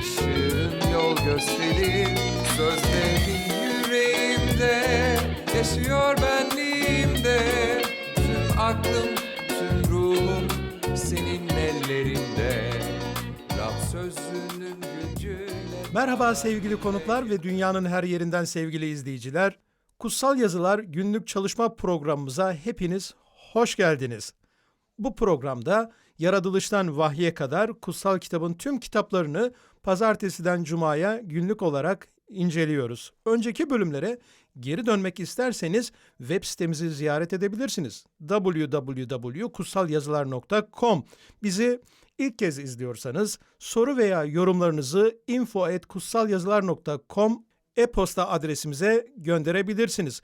ışığın yol gösterir Sözlerin yüreğimde yaşıyor benliğimde Tüm aklım, tüm ruhum senin ellerinde Rab sözünün gücüyle Merhaba sevgili konuklar ve dünyanın her yerinden sevgili izleyiciler. Kutsal Yazılar günlük çalışma programımıza hepiniz hoş geldiniz. Bu programda yaratılıştan vahye kadar kutsal kitabın tüm kitaplarını pazartesiden cumaya günlük olarak inceliyoruz. Önceki bölümlere geri dönmek isterseniz web sitemizi ziyaret edebilirsiniz. www.kutsalyazılar.com Bizi ilk kez izliyorsanız soru veya yorumlarınızı info@kutsalyazılar.com e-posta adresimize gönderebilirsiniz.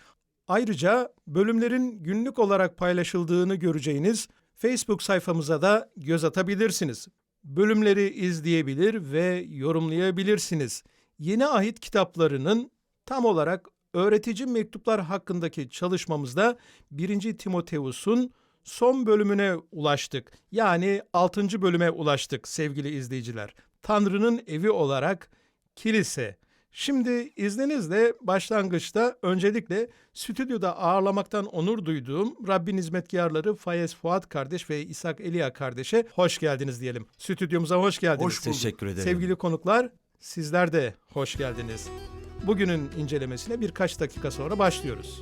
Ayrıca bölümlerin günlük olarak paylaşıldığını göreceğiniz Facebook sayfamıza da göz atabilirsiniz. Bölümleri izleyebilir ve yorumlayabilirsiniz. Yeni ahit kitaplarının tam olarak öğretici mektuplar hakkındaki çalışmamızda 1. Timoteus'un son bölümüne ulaştık. Yani 6. bölüme ulaştık sevgili izleyiciler. Tanrı'nın evi olarak kilise. Şimdi izninizle başlangıçta öncelikle stüdyoda ağırlamaktan onur duyduğum Rabbin hizmetkarları Fayez Fuat kardeş ve İshak Elia kardeşe hoş geldiniz diyelim. Stüdyomuza hoş geldiniz. Hoş bulduk. Teşekkür ederim. Sevgili konuklar sizler de hoş geldiniz. Bugünün incelemesine birkaç dakika sonra başlıyoruz.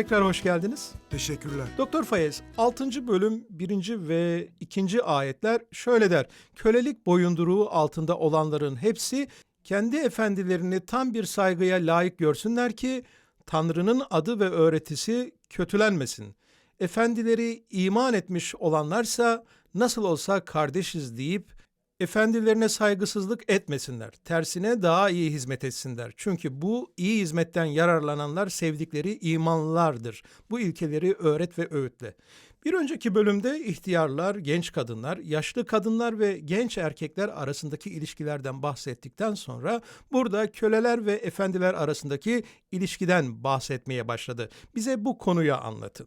Tekrar hoş geldiniz. Teşekkürler. Doktor Fayez, 6. bölüm 1. ve 2. ayetler şöyle der. Kölelik boyunduruğu altında olanların hepsi kendi efendilerini tam bir saygıya layık görsünler ki Tanrı'nın adı ve öğretisi kötülenmesin. Efendileri iman etmiş olanlarsa nasıl olsa kardeşiz deyip efendilerine saygısızlık etmesinler. Tersine daha iyi hizmet etsinler. Çünkü bu iyi hizmetten yararlananlar sevdikleri imanlılardır. Bu ilkeleri öğret ve öğütle. Bir önceki bölümde ihtiyarlar, genç kadınlar, yaşlı kadınlar ve genç erkekler arasındaki ilişkilerden bahsettikten sonra burada köleler ve efendiler arasındaki ilişkiden bahsetmeye başladı. Bize bu konuyu anlatın.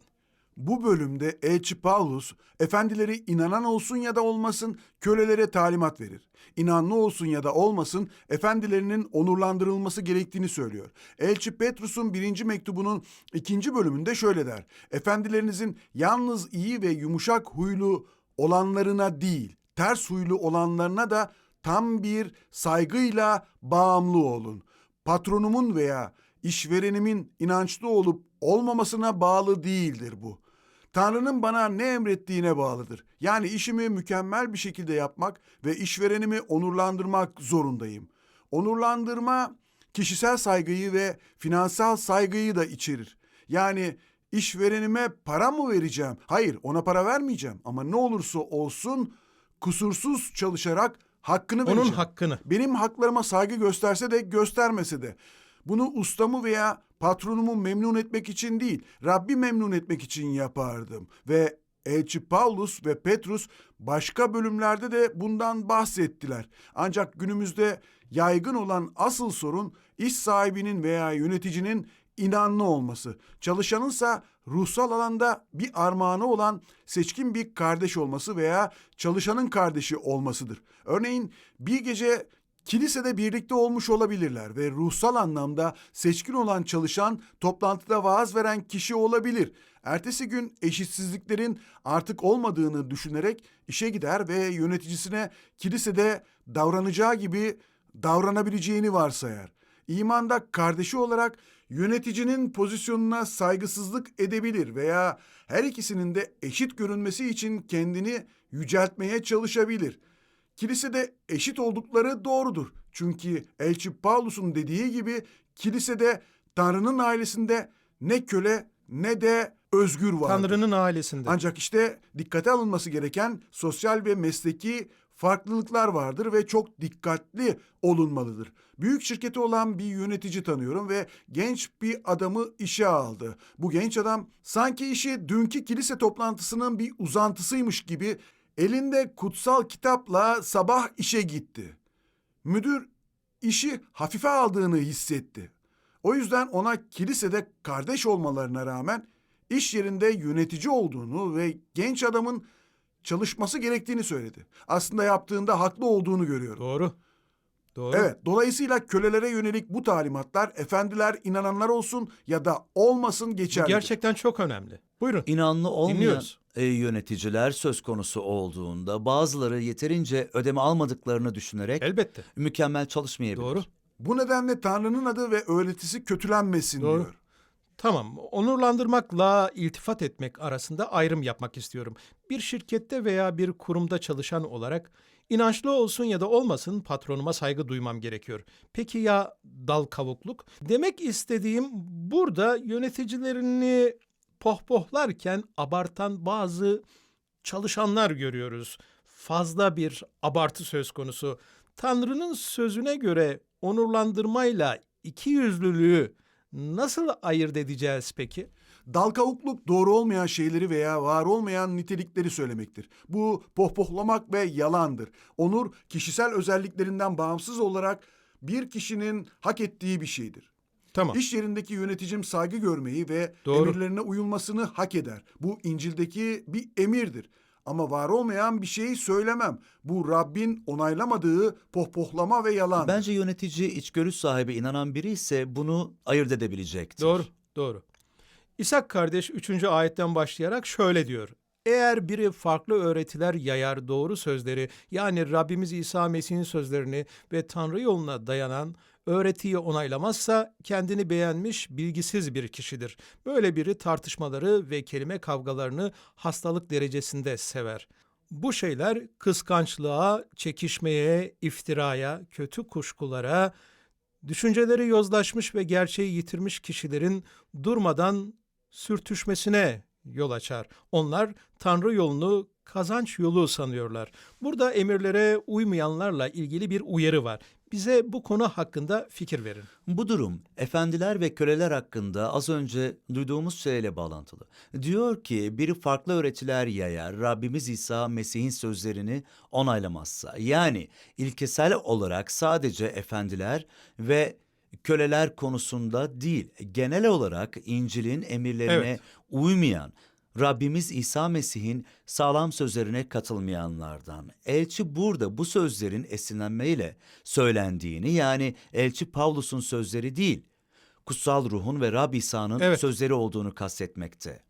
Bu bölümde Elçi Paulus, efendileri inanan olsun ya da olmasın kölelere talimat verir. İnanlı olsun ya da olmasın efendilerinin onurlandırılması gerektiğini söylüyor. Elçi Petrus'un birinci mektubunun ikinci bölümünde şöyle der. Efendilerinizin yalnız iyi ve yumuşak huylu olanlarına değil, ters huylu olanlarına da tam bir saygıyla bağımlı olun. Patronumun veya işverenimin inançlı olup olmamasına bağlı değildir bu. Tanrı'nın bana ne emrettiğine bağlıdır. Yani işimi mükemmel bir şekilde yapmak ve işverenimi onurlandırmak zorundayım. Onurlandırma kişisel saygıyı ve finansal saygıyı da içerir. Yani işverenime para mı vereceğim? Hayır, ona para vermeyeceğim ama ne olursa olsun kusursuz çalışarak hakkını Onun vereceğim. hakkını. Benim haklarıma saygı gösterse de göstermese de. Bunu ustamı veya patronumu memnun etmek için değil, Rabbi memnun etmek için yapardım. Ve Elçi Paulus ve Petrus başka bölümlerde de bundan bahsettiler. Ancak günümüzde yaygın olan asıl sorun iş sahibinin veya yöneticinin inanlı olması. Çalışanınsa ruhsal alanda bir armağanı olan seçkin bir kardeş olması veya çalışanın kardeşi olmasıdır. Örneğin bir gece kilisede birlikte olmuş olabilirler ve ruhsal anlamda seçkin olan çalışan toplantıda vaaz veren kişi olabilir. Ertesi gün eşitsizliklerin artık olmadığını düşünerek işe gider ve yöneticisine kilisede davranacağı gibi davranabileceğini varsayar. İmanda kardeşi olarak yöneticinin pozisyonuna saygısızlık edebilir veya her ikisinin de eşit görünmesi için kendini yüceltmeye çalışabilir. Kilisede eşit oldukları doğrudur. Çünkü Elçi Paulus'un dediği gibi kilisede Tanrı'nın ailesinde ne köle ne de özgür vardır. Tanrı'nın ailesinde. Ancak işte dikkate alınması gereken sosyal ve mesleki farklılıklar vardır ve çok dikkatli olunmalıdır. Büyük şirketi olan bir yönetici tanıyorum ve genç bir adamı işe aldı. Bu genç adam sanki işi dünkü kilise toplantısının bir uzantısıymış gibi elinde kutsal kitapla sabah işe gitti. Müdür işi hafife aldığını hissetti. O yüzden ona kilisede kardeş olmalarına rağmen iş yerinde yönetici olduğunu ve genç adamın çalışması gerektiğini söyledi. Aslında yaptığında haklı olduğunu görüyorum. Doğru. Doğru. Evet, dolayısıyla kölelere yönelik bu talimatlar efendiler inananlar olsun ya da olmasın geçerli. gerçekten çok önemli. Buyurun. İnanlı olmayan Dinliyoruz. e, yöneticiler söz konusu olduğunda bazıları yeterince ödeme almadıklarını düşünerek Elbette. mükemmel çalışmayabilir. Doğru. Bu nedenle Tanrı'nın adı ve öğretisi kötülenmesin Doğru. diyor. Tamam. Onurlandırmakla iltifat etmek arasında ayrım yapmak istiyorum. Bir şirkette veya bir kurumda çalışan olarak inançlı olsun ya da olmasın patronuma saygı duymam gerekiyor. Peki ya dal kavukluk? Demek istediğim burada yöneticilerini pohpohlarken abartan bazı çalışanlar görüyoruz. Fazla bir abartı söz konusu. Tanrı'nın sözüne göre onurlandırmayla ikiyüzlülüğü nasıl ayırt edeceğiz peki? Dalkavukluk doğru olmayan şeyleri veya var olmayan nitelikleri söylemektir. Bu pohpohlamak ve yalandır. Onur kişisel özelliklerinden bağımsız olarak bir kişinin hak ettiği bir şeydir. Tamam. İş yerindeki yöneticim saygı görmeyi ve Doğru. emirlerine uyulmasını hak eder. Bu İncil'deki bir emirdir. Ama var olmayan bir şeyi söylemem. Bu Rabbin onaylamadığı pohpohlama ve yalan. Bence yönetici içgörü sahibi inanan biri ise bunu ayırt edebilecektir. Doğru, doğru. İshak kardeş 3. ayetten başlayarak şöyle diyor. Eğer biri farklı öğretiler yayar doğru sözleri yani Rabbimiz İsa Mesih'in sözlerini ve Tanrı yoluna dayanan öğretiyi onaylamazsa kendini beğenmiş bilgisiz bir kişidir. Böyle biri tartışmaları ve kelime kavgalarını hastalık derecesinde sever. Bu şeyler kıskançlığa, çekişmeye, iftiraya, kötü kuşkulara, Düşünceleri yozlaşmış ve gerçeği yitirmiş kişilerin durmadan sürtüşmesine yol açar. Onlar Tanrı yolunu kazanç yolu sanıyorlar. Burada emirlere uymayanlarla ilgili bir uyarı var. Bize bu konu hakkında fikir verin. Bu durum efendiler ve köleler hakkında az önce duyduğumuz şeyle bağlantılı. Diyor ki biri farklı öğretiler yayar Rabbimiz İsa Mesih'in sözlerini onaylamazsa. Yani ilkesel olarak sadece efendiler ve köleler konusunda değil genel olarak İncil'in emirlerine Evet. uymayan Rabbimiz İsa Mesih'in sağlam sözlerine katılmayanlardan. Elçi burada bu sözlerin esinlenmeyle söylendiğini yani Elçi Pavlus'un sözleri değil, kutsal ruhun ve Rab İsa'nın Evet. sözleri olduğunu kastetmekte.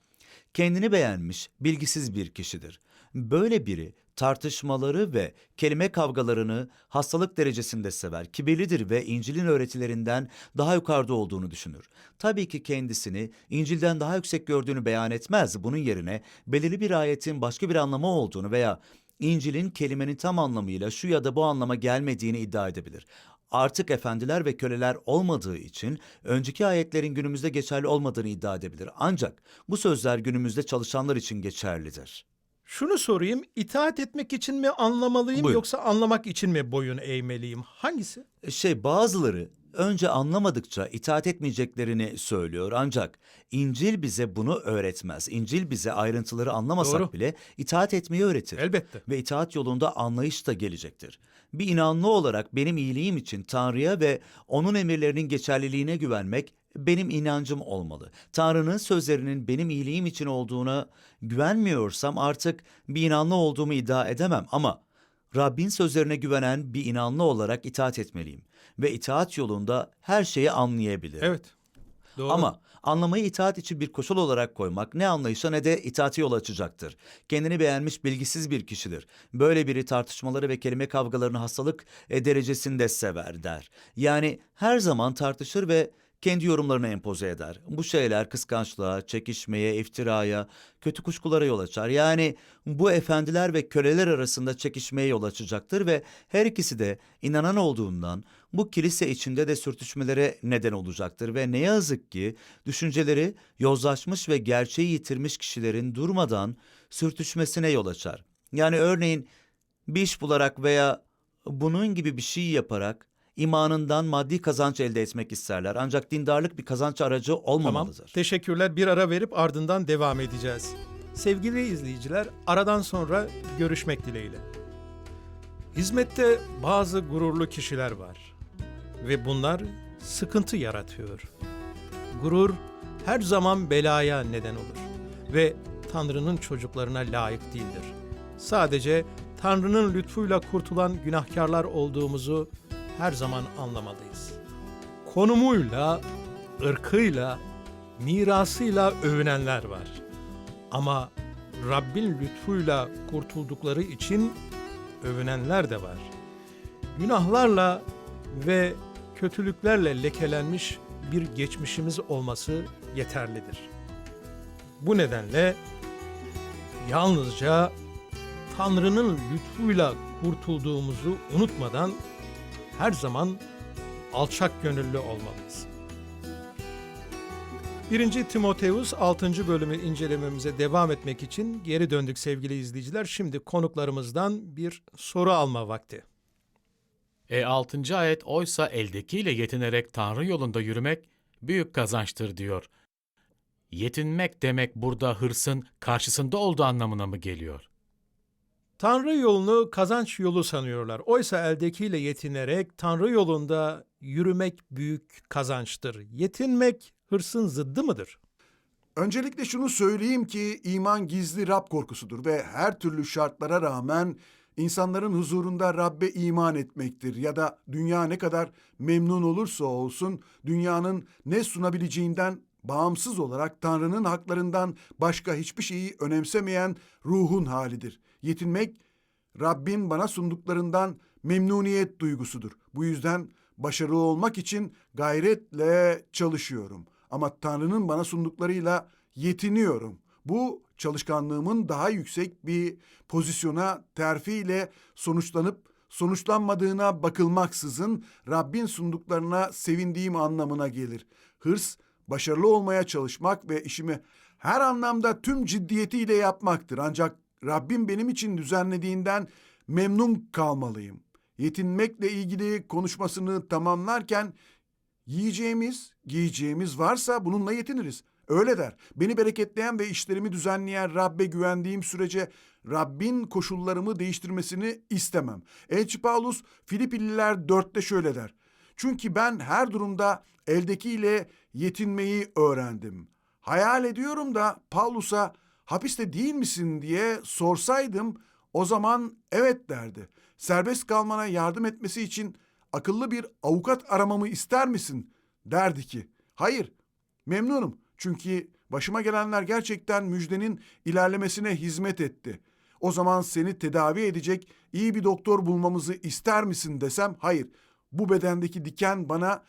Kendini beğenmiş, bilgisiz bir kişidir. Böyle biri tartışmaları ve kelime kavgalarını hastalık derecesinde sever, kibirlidir ve İncil'in öğretilerinden daha yukarıda olduğunu düşünür. Tabii ki kendisini İncil'den daha yüksek gördüğünü beyan etmez. Bunun yerine belirli bir ayetin başka bir anlamı olduğunu veya İncil'in kelimenin tam anlamıyla şu ya da bu anlama gelmediğini iddia edebilir. Artık efendiler ve köleler olmadığı için önceki ayetlerin günümüzde geçerli olmadığını iddia edebilir. Ancak bu sözler günümüzde çalışanlar için geçerlidir. Şunu sorayım, itaat etmek için mi anlamalıyım Buyurun. yoksa anlamak için mi boyun eğmeliyim? Hangisi? Şey bazıları önce anlamadıkça itaat etmeyeceklerini söylüyor ancak İncil bize bunu öğretmez. İncil bize ayrıntıları anlamasak Doğru. bile itaat etmeyi öğretir. Elbette. Ve itaat yolunda anlayış da gelecektir. Bir inanlı olarak benim iyiliğim için Tanrı'ya ve onun emirlerinin geçerliliğine güvenmek benim inancım olmalı. Tanrı'nın sözlerinin benim iyiliğim için olduğuna güvenmiyorsam artık bir inanlı olduğumu iddia edemem ama Rabbin sözlerine güvenen bir inanlı olarak itaat etmeliyim ve itaat yolunda her şeyi anlayabilirim. Evet. Doğru. Ama anlamayı itaat için bir koşul olarak koymak ne anlayışa ne de itaati yol açacaktır. Kendini beğenmiş bilgisiz bir kişidir. Böyle biri tartışmaları ve kelime kavgalarını hastalık e, derecesinde sever der. Yani her zaman tartışır ve kendi yorumlarını empoze eder. Bu şeyler kıskançlığa, çekişmeye, iftiraya, kötü kuşkulara yol açar. Yani bu efendiler ve köleler arasında çekişmeye yol açacaktır ve her ikisi de inanan olduğundan bu kilise içinde de sürtüşmelere neden olacaktır ve ne yazık ki düşünceleri yozlaşmış ve gerçeği yitirmiş kişilerin durmadan sürtüşmesine yol açar. Yani örneğin bir iş bularak veya bunun gibi bir şey yaparak imanından maddi kazanç elde etmek isterler. Ancak dindarlık bir kazanç aracı Tamam. olmamalıdır. Teşekkürler. Bir ara verip ardından devam edeceğiz. Sevgili izleyiciler, aradan sonra görüşmek dileğiyle. Hizmette bazı gururlu kişiler var ve bunlar sıkıntı yaratıyor. Gurur her zaman belaya neden olur ve Tanrı'nın çocuklarına layık değildir. Sadece Tanrı'nın lütfuyla kurtulan günahkarlar olduğumuzu her zaman anlamalıyız. Konumuyla, ırkıyla, mirasıyla övünenler var. Ama Rabbin lütfuyla kurtuldukları için övünenler de var. Günahlarla ve kötülüklerle lekelenmiş bir geçmişimiz olması yeterlidir. Bu nedenle yalnızca Tanrı'nın lütfuyla kurtulduğumuzu unutmadan her zaman alçak gönüllü olmalıyız. 1. Timoteus 6. bölümü incelememize devam etmek için geri döndük sevgili izleyiciler. Şimdi konuklarımızdan bir soru alma vakti. E 6. ayet oysa eldekiyle yetinerek Tanrı yolunda yürümek büyük kazançtır diyor. Yetinmek demek burada hırsın karşısında olduğu anlamına mı geliyor? Tanrı yolunu kazanç yolu sanıyorlar. Oysa eldekiyle yetinerek Tanrı yolunda yürümek büyük kazançtır. Yetinmek hırsın zıddı mıdır? Öncelikle şunu söyleyeyim ki iman gizli Rab korkusudur ve her türlü şartlara rağmen insanların huzurunda Rabbe iman etmektir ya da dünya ne kadar memnun olursa olsun dünyanın ne sunabileceğinden bağımsız olarak Tanrı'nın haklarından başka hiçbir şeyi önemsemeyen ruhun halidir. Yetinmek Rabbin bana sunduklarından memnuniyet duygusudur. Bu yüzden başarılı olmak için gayretle çalışıyorum. Ama Tanrı'nın bana sunduklarıyla yetiniyorum. Bu çalışkanlığımın daha yüksek bir pozisyona terfiyle sonuçlanıp sonuçlanmadığına bakılmaksızın Rabbin sunduklarına sevindiğim anlamına gelir. Hırs, başarılı olmaya çalışmak ve işimi her anlamda tüm ciddiyetiyle yapmaktır. Ancak Rabbim benim için düzenlediğinden memnun kalmalıyım. Yetinmekle ilgili konuşmasını tamamlarken yiyeceğimiz, giyeceğimiz varsa bununla yetiniriz. Öyle der. Beni bereketleyen ve işlerimi düzenleyen Rabbe güvendiğim sürece Rabbin koşullarımı değiştirmesini istemem. Elçi Paulus Filipililer 4'te şöyle der. Çünkü ben her durumda eldekiyle yetinmeyi öğrendim. Hayal ediyorum da Paulus'a hapiste değil misin diye sorsaydım o zaman evet derdi. Serbest kalmana yardım etmesi için akıllı bir avukat aramamı ister misin derdi ki. Hayır memnunum çünkü başıma gelenler gerçekten müjdenin ilerlemesine hizmet etti. O zaman seni tedavi edecek iyi bir doktor bulmamızı ister misin desem hayır. Bu bedendeki diken bana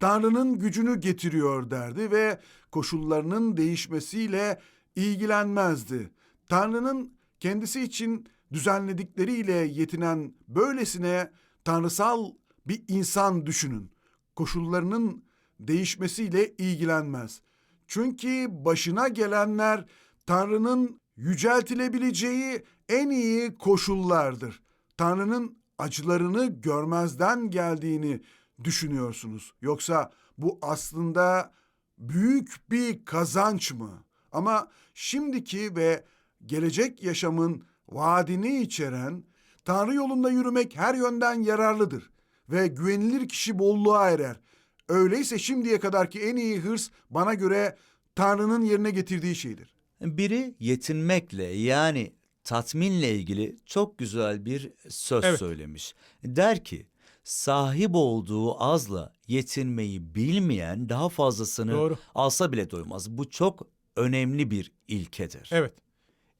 Tanrı'nın gücünü getiriyor derdi ve koşullarının değişmesiyle ilgilenmezdi. Tanrı'nın kendisi için düzenledikleriyle yetinen böylesine tanrısal bir insan düşünün. Koşullarının değişmesiyle ilgilenmez. Çünkü başına gelenler Tanrı'nın yüceltilebileceği en iyi koşullardır. Tanrı'nın acılarını görmezden geldiğini düşünüyorsunuz. Yoksa bu aslında büyük bir kazanç mı? Ama şimdiki ve gelecek yaşamın vaadini içeren Tanrı yolunda yürümek her yönden yararlıdır ve güvenilir kişi bolluğa erer. Öyleyse şimdiye kadarki en iyi hırs bana göre Tanrı'nın yerine getirdiği şeydir. Biri yetinmekle yani tatminle ilgili çok güzel bir söz Evet. söylemiş. Der ki sahip olduğu azla yetinmeyi bilmeyen daha fazlasını Doğru. alsa bile doymaz. Bu çok önemli bir ilkedir. Evet.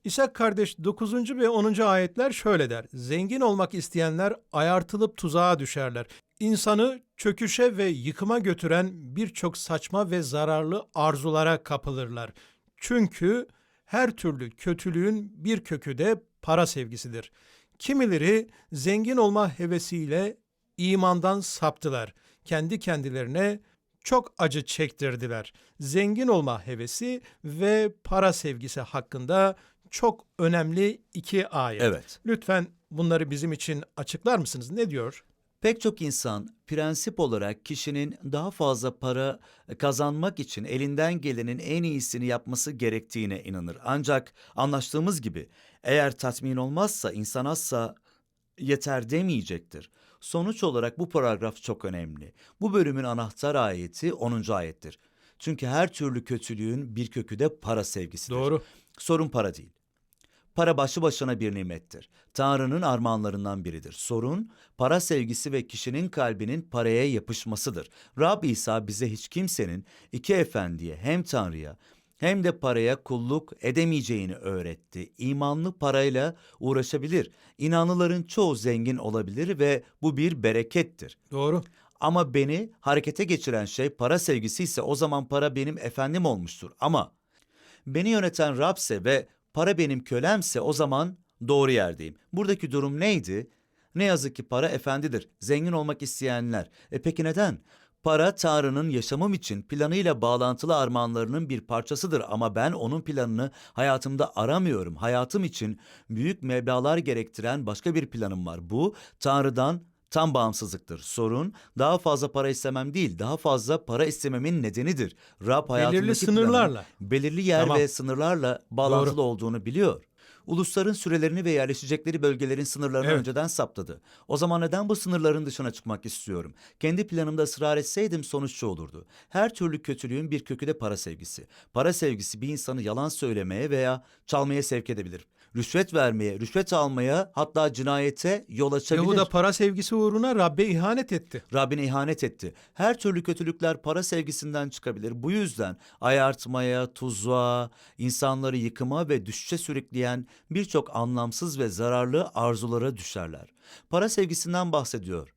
İshak kardeş 9. ve 10. ayetler şöyle der. Zengin olmak isteyenler ayartılıp tuzağa düşerler. İnsanı çöküşe ve yıkıma götüren birçok saçma ve zararlı arzulara kapılırlar. Çünkü her türlü kötülüğün bir kökü de para sevgisidir. Kimileri zengin olma hevesiyle imandan saptılar. Kendi kendilerine çok acı çektirdiler. Zengin olma hevesi ve para sevgisi hakkında çok önemli iki ayet. Evet. Lütfen bunları bizim için açıklar mısınız? Ne diyor? Pek çok insan prensip olarak kişinin daha fazla para kazanmak için elinden gelenin en iyisini yapması gerektiğine inanır. Ancak anlaştığımız gibi eğer tatmin olmazsa insan asla yeter demeyecektir. Sonuç olarak bu paragraf çok önemli. Bu bölümün anahtar ayeti 10. ayettir. Çünkü her türlü kötülüğün bir kökü de para sevgisidir. Doğru. Sorun para değil. Para başlı başına bir nimettir. Tanrı'nın armağanlarından biridir. Sorun para sevgisi ve kişinin kalbinin paraya yapışmasıdır. Rab İsa bize hiç kimsenin iki efendiye hem Tanrı'ya hem de paraya kulluk edemeyeceğini öğretti. İmanlı parayla uğraşabilir. İnanlıların çoğu zengin olabilir ve bu bir berekettir. Doğru. Ama beni harekete geçiren şey para sevgisi ise o zaman para benim efendim olmuştur. Ama beni yöneten Rabse ve para benim kölemse o zaman doğru yerdeyim. Buradaki durum neydi? Ne yazık ki para efendidir. Zengin olmak isteyenler. E peki neden? Para Tanrı'nın yaşamım için planıyla bağlantılı armağanlarının bir parçasıdır ama ben onun planını hayatımda aramıyorum. Hayatım için büyük meblağlar gerektiren başka bir planım var. Bu Tanrı'dan tam bağımsızlıktır. Sorun daha fazla para istemem değil, daha fazla para istememin nedenidir. Rab hayatımdaki Belirli planın sınırlarla. belirli yer Tamam. ve sınırlarla bağlantılı olduğunu biliyor. Ulusların sürelerini ve yerleşecekleri bölgelerin sınırlarını Evet. önceden saptadı. O zaman neden bu sınırların dışına çıkmak istiyorum? Kendi planımda ısrar etseydim sonuç şu olurdu. Her türlü kötülüğün bir kökü de para sevgisi. Para sevgisi bir insanı yalan söylemeye veya çalmaya sevk edebilir. Rüşvet vermeye, rüşvet almaya hatta cinayete yol açabilir. Yahuda para sevgisi uğruna Rabbe ihanet etti. Rabbine ihanet etti. Her türlü kötülükler para sevgisinden çıkabilir. Bu yüzden ayartmaya, tuzağa, insanları yıkıma ve düşüşe sürükleyen birçok anlamsız ve zararlı arzulara düşerler. Para sevgisinden bahsediyor.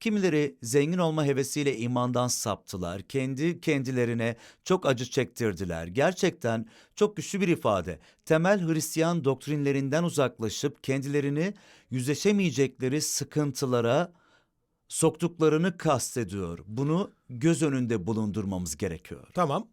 Kimileri zengin olma hevesiyle imandan saptılar. Kendi kendilerine çok acı çektirdiler. Gerçekten çok güçlü bir ifade. Temel Hristiyan doktrinlerinden uzaklaşıp kendilerini yüzleşemeyecekleri sıkıntılara soktuklarını kastediyor. Bunu göz önünde bulundurmamız gerekiyor. Tamam.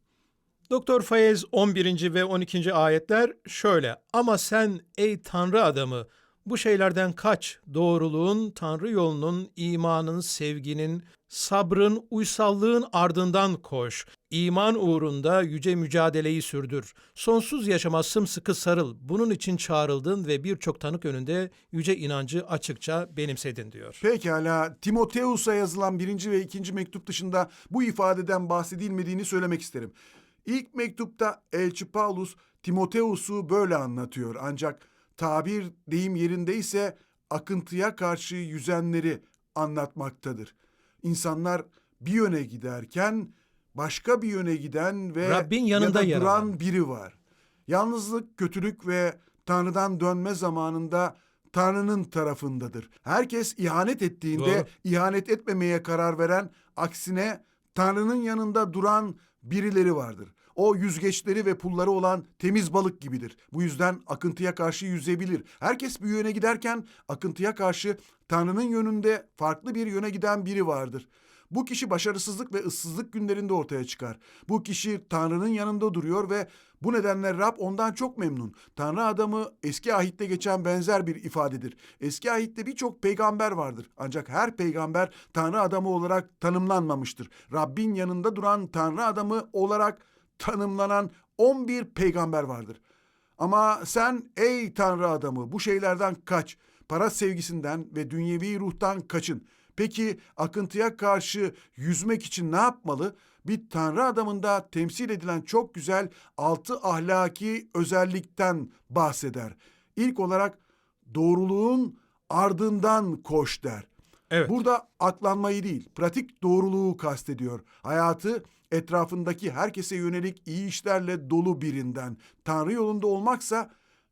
Doktor Fayez 11. ve 12. ayetler şöyle. Ama sen ey Tanrı adamı bu şeylerden kaç. Doğruluğun, Tanrı yolunun, imanın, sevginin, sabrın, uysallığın ardından koş. İman uğrunda yüce mücadeleyi sürdür. Sonsuz yaşama sımsıkı sarıl. Bunun için çağrıldın ve birçok tanık önünde yüce inancı açıkça benimsedin diyor. Pekala Timoteus'a yazılan birinci ve ikinci mektup dışında bu ifadeden bahsedilmediğini söylemek isterim. İlk mektupta Elçi Paulus Timoteus'u böyle anlatıyor ancak tabir deyim yerindeyse akıntıya karşı yüzenleri anlatmaktadır. İnsanlar bir yöne giderken başka bir yöne giden ve Rabbin yanında ya da duran biri var. Yalnızlık, kötülük ve Tanrı'dan dönme zamanında Tanrı'nın tarafındadır. Herkes ihanet ettiğinde Doğru. ihanet etmemeye karar veren, aksine Tanrı'nın yanında duran birileri vardır. O yüzgeçleri ve pulları olan temiz balık gibidir. Bu yüzden akıntıya karşı yüzebilir. Herkes bir yöne giderken akıntıya karşı Tanrı'nın yönünde farklı bir yöne giden biri vardır. Bu kişi başarısızlık ve ıssızlık günlerinde ortaya çıkar. Bu kişi Tanrı'nın yanında duruyor ve bu nedenle Rab ondan çok memnun. Tanrı adamı eski ahitte geçen benzer bir ifadedir. Eski ahitte birçok peygamber vardır. Ancak her peygamber Tanrı adamı olarak tanımlanmamıştır. Rabbin yanında duran Tanrı adamı olarak tanımlanan 11 peygamber vardır. Ama sen ey Tanrı adamı bu şeylerden kaç. Para sevgisinden ve dünyevi ruhtan kaçın. Peki akıntıya karşı yüzmek için ne yapmalı? Bir Tanrı adamında temsil edilen çok güzel altı ahlaki özellikten bahseder. İlk olarak doğruluğun ardından koş der. Evet. Burada aklanmayı değil, pratik doğruluğu kastediyor. Hayatı etrafındaki herkese yönelik iyi işlerle dolu birinden. Tanrı yolunda olmaksa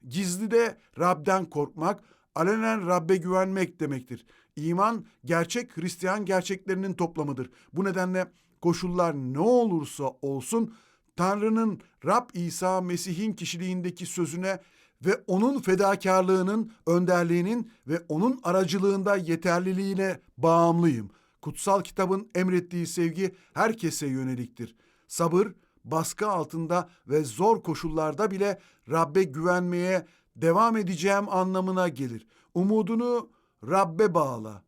Gizlide Rab'den korkmak, alenen Rab'be güvenmek demektir. İman gerçek Hristiyan gerçeklerinin toplamıdır. Bu nedenle koşullar ne olursa olsun Tanrı'nın Rab İsa Mesih'in kişiliğindeki sözüne ve onun fedakarlığının, önderliğinin ve onun aracılığında yeterliliğine bağımlıyım. Kutsal kitabın emrettiği sevgi herkese yöneliktir. Sabır, baskı altında ve zor koşullarda bile Rabbe güvenmeye devam edeceğim anlamına gelir. Umudunu Rabbe bağla.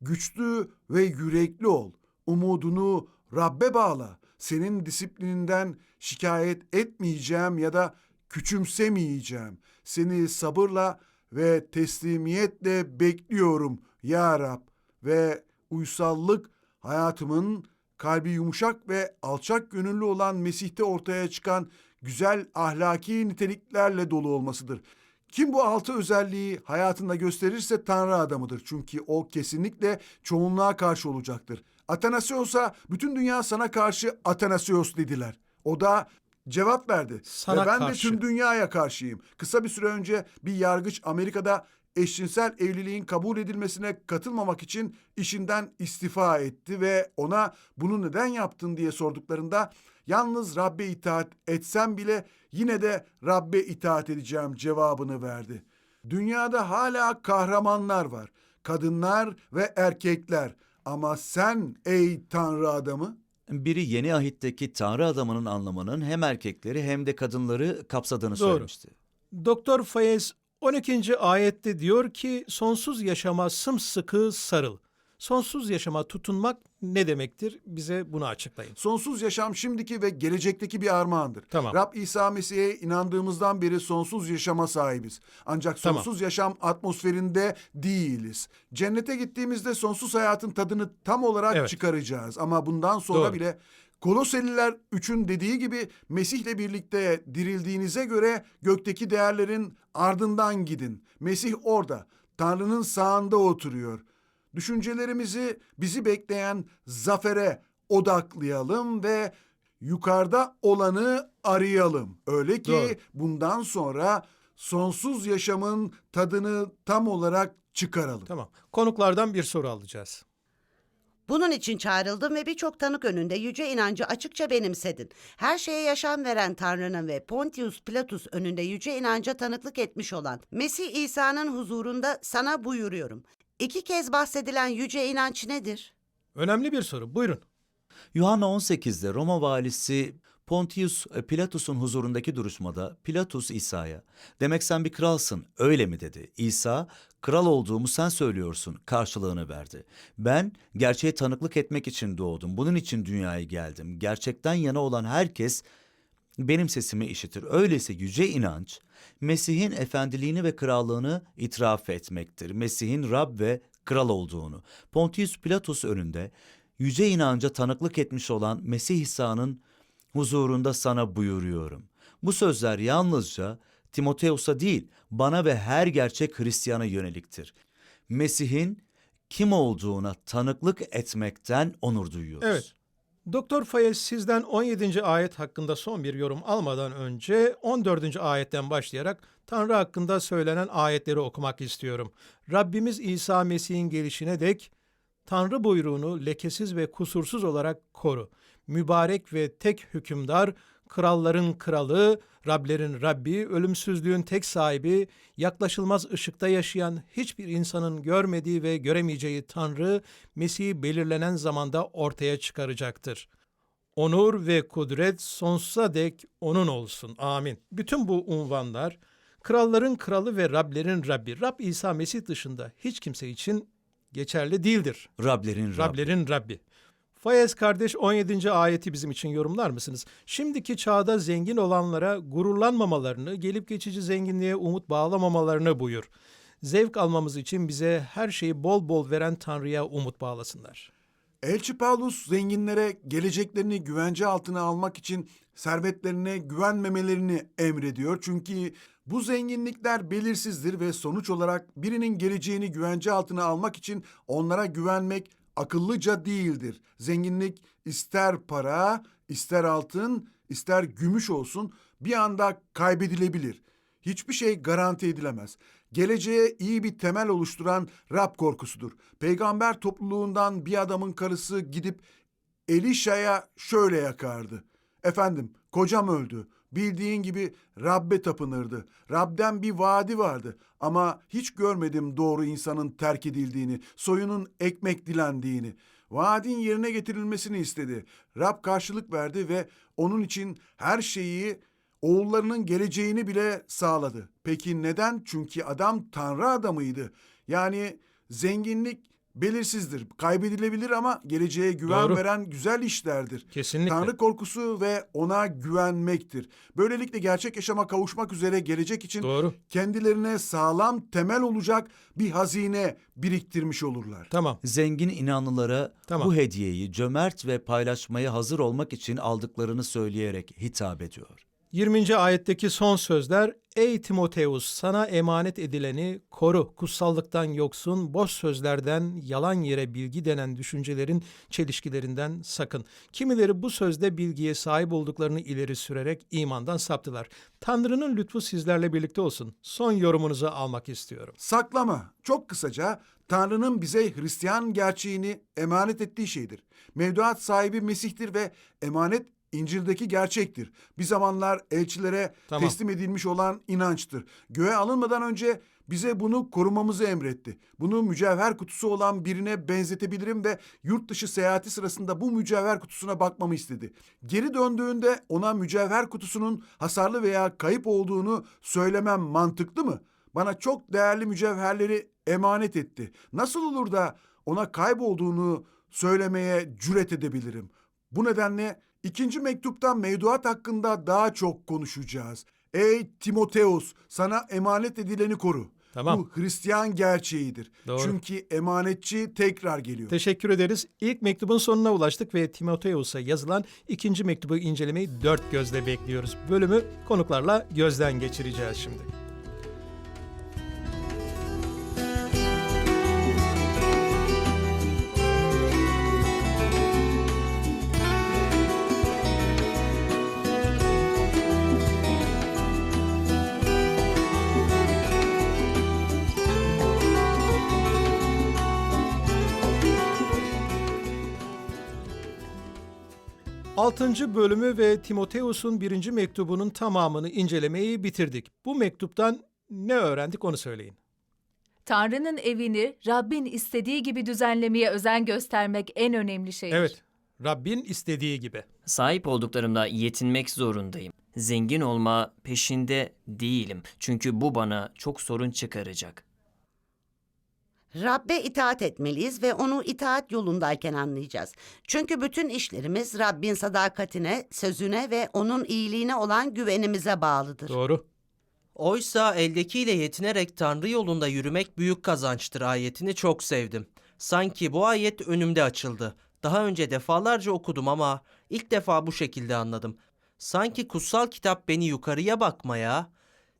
Güçlü ve yürekli ol. Umudunu Rabbe bağla. Senin disiplininden şikayet etmeyeceğim ya da küçümsemeyeceğim. Seni sabırla ve teslimiyetle bekliyorum ya Rab. Ve uysallık hayatımın kalbi yumuşak ve alçak gönüllü olan Mesih'te ortaya çıkan güzel ahlaki niteliklerle dolu olmasıdır. Kim bu altı özelliği hayatında gösterirse Tanrı adamıdır. Çünkü o kesinlikle çoğunluğa karşı olacaktır. Atanasios'a bütün dünya sana karşı Atanasios dediler. O da cevap verdi. Sana Ve ben karşı. de tüm dünyaya karşıyım. Kısa bir süre önce bir yargıç Amerika'da eşcinsel evliliğin kabul edilmesine katılmamak için işinden istifa etti ve ona bunu neden yaptın diye sorduklarında yalnız Rabbe itaat etsem bile yine de Rabbe itaat edeceğim cevabını verdi. Dünyada hala kahramanlar var. Kadınlar ve erkekler. Ama sen ey Tanrı adamı Biri yeni ahitteki Tanrı adamının anlamının hem erkekleri hem de kadınları kapsadığını Doğru. söylemişti. Doktor Fayez 12. ayette diyor ki sonsuz yaşama sımsıkı sarıl. Sonsuz yaşama tutunmak ne demektir? Bize bunu açıklayın. Sonsuz yaşam şimdiki ve gelecekteki bir armağandır. Tamam. Rab İsa Mesih'e inandığımızdan beri sonsuz yaşama sahibiz. Ancak Tamam. sonsuz yaşam atmosferinde değiliz. Cennete gittiğimizde sonsuz hayatın tadını tam olarak Evet. çıkaracağız. Ama bundan sonra Doğru. bile Koloseliler 3'ün dediği gibi Mesih'le birlikte dirildiğinize göre gökteki değerlerin ardından gidin. Mesih orada, Tanrı'nın sağında oturuyor. Düşüncelerimizi bizi bekleyen zafere odaklayalım ve yukarıda olanı arayalım. Öyle ki Doğru. bundan sonra sonsuz yaşamın tadını tam olarak çıkaralım. Tamam. Konuklardan bir soru alacağız. Bunun için çağrıldım ve birçok tanık önünde yüce inancı açıkça benimsedin. Her şeye yaşam veren Tanrı'nın ve Pontius Pilatus önünde yüce inanca tanıklık etmiş olan Mesih İsa'nın huzurunda sana buyuruyorum. İki kez bahsedilen yüce inanç nedir? Önemli bir soru. Buyurun. Yuhanna 18'de Roma valisi Pontius Pilatus'un huzurundaki duruşmada Pilatus İsa'ya "Demek sen bir kralsın, öyle mi?" dedi. İsa, "Kral olduğumu sen söylüyorsun." karşılığını verdi. "Ben gerçeğe tanıklık etmek için doğdum. Bunun için dünyaya geldim. Gerçekten yana olan herkes benim sesimi işitir. Öyleyse yüce inanç Mesih'in efendiliğini ve krallığını itiraf etmektir. Mesih'in Rab ve kral olduğunu. Pontius Pilatus önünde yüce inanca tanıklık etmiş olan Mesih İsa'nın huzurunda sana buyuruyorum. Bu sözler yalnızca Timoteus'a değil, bana ve her gerçek Hristiyana yöneliktir. Mesih'in kim olduğuna tanıklık etmekten onur duyuyoruz. Evet. Doktor Fayez sizden 17. ayet hakkında son bir yorum almadan önce 14. ayetten başlayarak Tanrı hakkında söylenen ayetleri okumak istiyorum. Rabbimiz İsa Mesih'in gelişine dek Tanrı buyruğunu lekesiz ve kusursuz olarak koru. Mübarek ve tek hükümdar, kralların kralı, Rablerin Rabbi, ölümsüzlüğün tek sahibi, yaklaşılmaz ışıkta yaşayan hiçbir insanın görmediği ve göremeyeceği Tanrı, Mesih'i belirlenen zamanda ortaya çıkaracaktır. Onur ve kudret sonsuza dek O'nun olsun. Amin. Bütün bu unvanlar, kralların kralı ve Rablerin Rabbi, Rab İsa Mesih dışında hiç kimse için geçerli değildir. Rablerin Rabbi. Rablerin Rabbi. Fayez kardeş 17. ayeti bizim için yorumlar mısınız? Şimdiki çağda zengin olanlara gururlanmamalarını, gelip geçici zenginliğe umut bağlamamalarını buyur. Zevk almamız için bize her şeyi bol bol veren Tanrı'ya umut bağlasınlar. Elçi Paulus zenginlere geleceklerini güvence altına almak için servetlerine güvenmemelerini emrediyor. Çünkü bu zenginlikler belirsizdir ve sonuç olarak birinin geleceğini güvence altına almak için onlara güvenmek akıllıca değildir. Zenginlik ister para, ister altın, ister gümüş olsun bir anda kaybedilebilir. Hiçbir şey garanti edilemez. Geleceğe iyi bir temel oluşturan Rab korkusudur. Peygamber topluluğundan bir adamın karısı gidip Elişa'ya şöyle yakardı. Efendim kocam öldü. Bildiğin gibi Rabbe tapınırdı. Rab'den bir vaadi vardı ama hiç görmedim doğru insanın terk edildiğini, soyunun ekmek dilendiğini. Vaadin yerine getirilmesini istedi. Rab karşılık verdi ve onun için her şeyi oğullarının geleceğini bile sağladı. Peki neden? Çünkü adam tanrı adamıydı. Yani zenginlik belirsizdir, kaybedilebilir ama geleceğe güven Doğru. veren güzel işlerdir. Kesinlikle. Tanrı korkusu ve ona güvenmektir. Böylelikle gerçek yaşama kavuşmak üzere gelecek için Doğru. kendilerine sağlam temel olacak bir hazine biriktirmiş olurlar. Tamam. Zengin inanlılara Tamam. bu hediyeyi cömert ve paylaşmaya hazır olmak için aldıklarını söyleyerek hitap ediyor. 20. ayetteki son sözler Ey Timoteus sana emanet edileni koru. Kutsallıktan yoksun, boş sözlerden, yalan yere bilgi denen düşüncelerin çelişkilerinden sakın. Kimileri bu sözde bilgiye sahip olduklarını ileri sürerek imandan saptılar. Tanrı'nın lütfu sizlerle birlikte olsun. Son yorumunuzu almak istiyorum. Saklama. Çok kısaca Tanrı'nın bize Hristiyan gerçeğini emanet ettiği şeydir. Mevduat sahibi Mesih'tir ve emanet İncil'deki gerçektir. Bir zamanlar elçilere Tamam. teslim edilmiş olan inançtır. Göğe alınmadan önce bize bunu korumamızı emretti. Bunu mücevher kutusu olan birine benzetebilirim ve yurt dışı seyahati sırasında bu mücevher kutusuna bakmamı istedi. Geri döndüğünde ona mücevher kutusunun hasarlı veya kayıp olduğunu söylemem mantıklı mı? Bana çok değerli mücevherleri emanet etti. Nasıl olur da ona kaybolduğunu söylemeye cüret edebilirim? Bu nedenle ikinci mektupta mevduat hakkında daha çok konuşacağız. Ey Timoteus, sana emanet edileni koru. Tamam. Bu Hristiyan gerçeğidir. Doğru. Çünkü emanetçi tekrar geliyor. Teşekkür ederiz. İlk mektubun sonuna ulaştık ve Timoteus'a yazılan ikinci mektubu incelemeyi dört gözle bekliyoruz. Bölümü konuklarla gözden geçireceğiz şimdi. Altıncı bölümü ve Timoteus'un birinci mektubunun tamamını incelemeyi bitirdik. Bu mektuptan ne öğrendik onu söyleyin. Tanrı'nın evini Rabbin istediği gibi düzenlemeye özen göstermek en önemli şeydir. Evet, Rabbin istediği gibi. Sahip olduklarımla yetinmek zorundayım. Zengin olma peşinde değilim. Çünkü bu bana çok sorun çıkaracak. Rabbe itaat etmeliyiz ve onu itaat yolundayken anlayacağız. Çünkü bütün işlerimiz Rabbin sadakatine, sözüne ve onun iyiliğine olan güvenimize bağlıdır. Doğru. Oysa eldekiyle yetinerek Tanrı yolunda yürümek büyük kazançtır ayetini çok sevdim. Sanki bu ayet önümde açıldı. Daha önce defalarca okudum ama ilk defa bu şekilde anladım. Sanki kutsal kitap beni yukarıya bakmaya,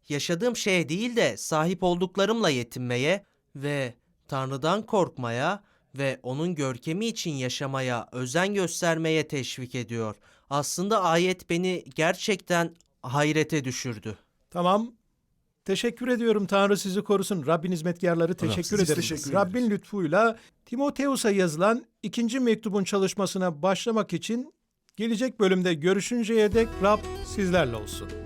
yaşadığım şeye değil de sahip olduklarımla yetinmeye ve Tanrı'dan korkmaya ve onun görkemi için yaşamaya, özen göstermeye teşvik ediyor. Aslında ayet beni gerçekten hayrete düşürdü. Tamam. Teşekkür ediyorum. Tanrı sizi korusun. Rabbin hizmetkarları teşekkür ederim. teşekkür Rabbin ederiz. lütfuyla Timoteus'a yazılan ikinci mektubun çalışmasına başlamak için gelecek bölümde görüşünceye dek Rab sizlerle olsun.